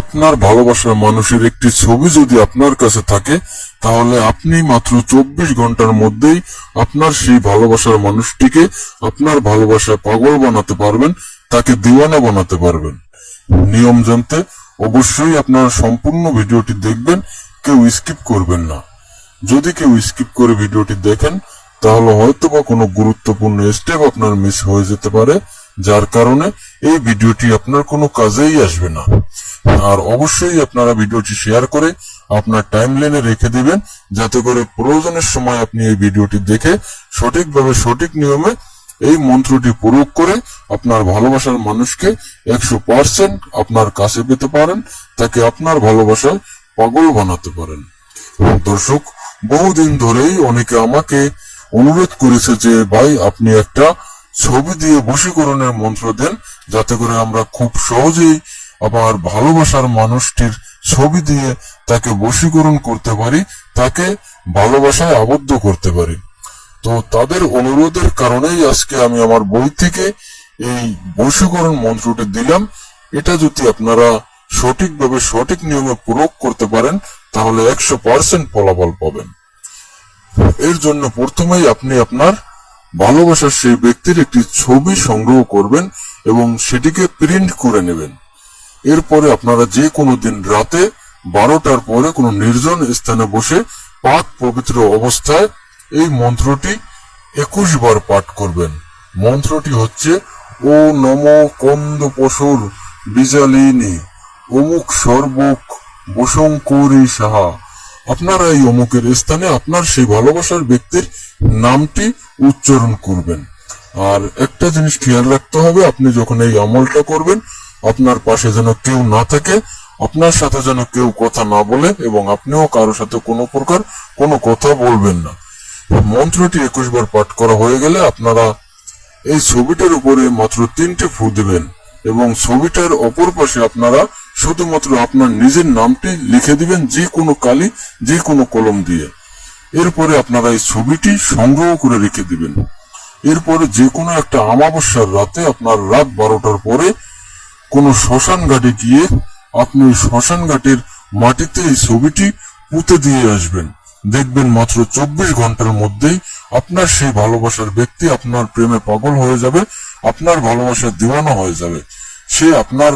আপনার ভালোবাসার মানুষের একটি ছবি যদি আপনার কাছে থাকে, তাহলে আপনি মাত্র চব্বিশ ঘণ্টার মধ্যেই আপনার সেই ভালোবাসার মানুষটিকে আপনার ভালোবাসায় পাগল বানাতে পারবেন, তাকে দিওয়ানা বানাতে পারবেন। নিয়ম জানতে অবশ্যই আপনারা সম্পূর্ণ ভিডিওটি দেখবেন, কেউ স্কিপ করবেন না। যদি কেউ স্কিপ করে ভিডিওটি দেখেন, তাহলে হয়তো বা কোনো গুরুত্বপূর্ণ স্টেপ আপনার মিস হয়ে যেতে পারে, যার কারণে এই ভিডিওটি আপনার কোনো কাজেই আসবে না। আর অবশ্যই আপনারা ভিডিওটি শেয়ার করে আপনার টাইম লাইনে রেখে দিবেন, যাতে করে প্রয়োজনের সময় আপনি এই ভিডিওটি দেখে সঠিকভাবে সঠিক নিয়মে এই মন্ত্রটি প্রয়োগ করে আপনার ভালোবাসার মানুষকে একশো পার্সেন্ট আপনার কাছে পেতে পারেন, তাকে আপনার ভালোবাসায় পাগল বানাতে পারেন। দর্শক, বহুদিন ধরেই অনেকে আমাকে অনুরোধ করেছে যে, ভাই, আপনি একটা ছবি দিয়ে বশীকরণের মন্ত্র দেন যাতে করে আমরা খুব সহজেই আমার ভালোবাসার মানুষটির ছবি দিয়ে তাকে বশীকরণ করতে পারি, তাকে ভালোবাসায় আবদ্ধ করতে পারি। তো তাদের অনুরোধের কারণেই আজকে আমি আমার বই থেকে এই বশীকরণ মন্ত্রটি দিলাম। এটা যদি আপনারা সঠিকভাবে সঠিক নিয়মে প্রয়োগ করতে পারেন, তাহলে একশো পার্সেন্ট ফলাফল পাবেন। এর জন্য প্রথমেই আপনি আপনার ভালোবাসার সেই ব্যক্তির একটি ছবি সংগ্রহ করবেন। এবং সেটিকে প্রিন্ট করে নেবেন। এরপরে আপনারা যে কোনো দিন রাতে বারোটার পরে কোনো নির্জন স্থানে বসে পাক পবিত্র অবস্থায় এই মন্ত্রটি একুশ বার পাঠ করবেন। মন্ত্রটি হচ্ছে, ও নম কন্দ পশুর বিজালিনী, অমুক সর্বক বসঙ্করি সাহা। আপনারা এই অমুকের স্থানে আপনার সেই ভালোবাসার ব্যক্তির নামটি উচ্চারণ করবেন। আর একটা জিনিস খেয়াল রাখতে হবে, আপনি যখন এই আমলটা করবেন, আপনার পাশে যেন কেউ না থাকে, আপনার সাথে যেন কেউ কথা না বলে এবং আপনিও কারোর সাথে কোনো প্রকার কোনো কথা বলবেন না। মন্ত্রটি একুশ বার পাঠ করা হয়ে গেলে আপনারা এই ছবিটার উপরে মাত্র তিনটে ফু দেবেন এবং ছবিটার অপর পাশে আপনারা শুধুমাত্র আপনার নিজের নামটি লিখে দিবেন, যে কোনো কালি, যে কোনো কলম দিয়ে। এরপরে আপনারা এই ছবিটি সংগ্রহ করে রেখে দিবেন। এরপরে যে কোনো একটা আমাবস্যার রাতে আপনার রাত বারোটার পরে কোনো শ্মশান ঘাটে গিয়ে আপনি শ্মশান ঘাটের মাটিতে এই ছবিটি পুঁতে দিয়ে আসবেন। দেখবেন মাত্র চব্বিশ ঘণ্টার মধ্যেই আপনার সেই ভালোবাসার ব্যক্তি আপনার প্রেমে পাগল হয়ে যাবে, আপনার ভালোবাসার দিওয়ানা হয়ে যাবে। সে আপনার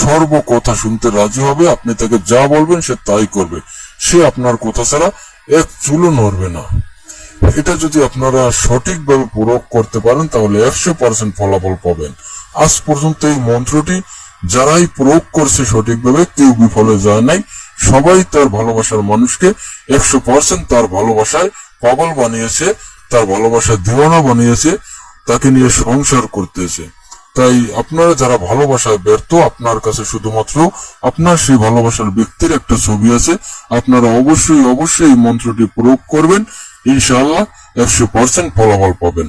সর্ব কথা শুনতে রাজি হবে, আপনি তাকে যা বলবেন সে তাই করবে। সে আপনার কথা ছাড়া এক চুলো নড়বে না। এটা যদি আপনারা সঠিকভাবে প্রয়োগ করতে পারেন, তাহলে একশো পার্সেন্ট ফলাফল পাবেন। আজ পর্যন্ত এই মন্ত্রটি যারাই প্রয়োগ করছে সঠিকভাবে, কেউ বিফলে যায় নাই। সবাই তার ভালোবাসার মানুষকে একশো পার্সেন্ট তার ভালোবাসায় পাগল বানিয়েছে, তার ভালোবাসার দিওয়ানা বানিয়েছে, তাকে নিয়ে সংসার করতেছে। তাই আপনারা যারা ভালোবাসায় ব্যর্থ, আপনার কাছে শুধুমাত্র আপনার সেই ভালোবাসার ব্যক্তির একটা ছবি আছে। আপনারা অবশ্যই অবশ্যই মন্ত্রটি প্রয়োগ করবেন। ইনশাআল্লাহ একশো পার্সেন্ট ফলাফল পাবেন।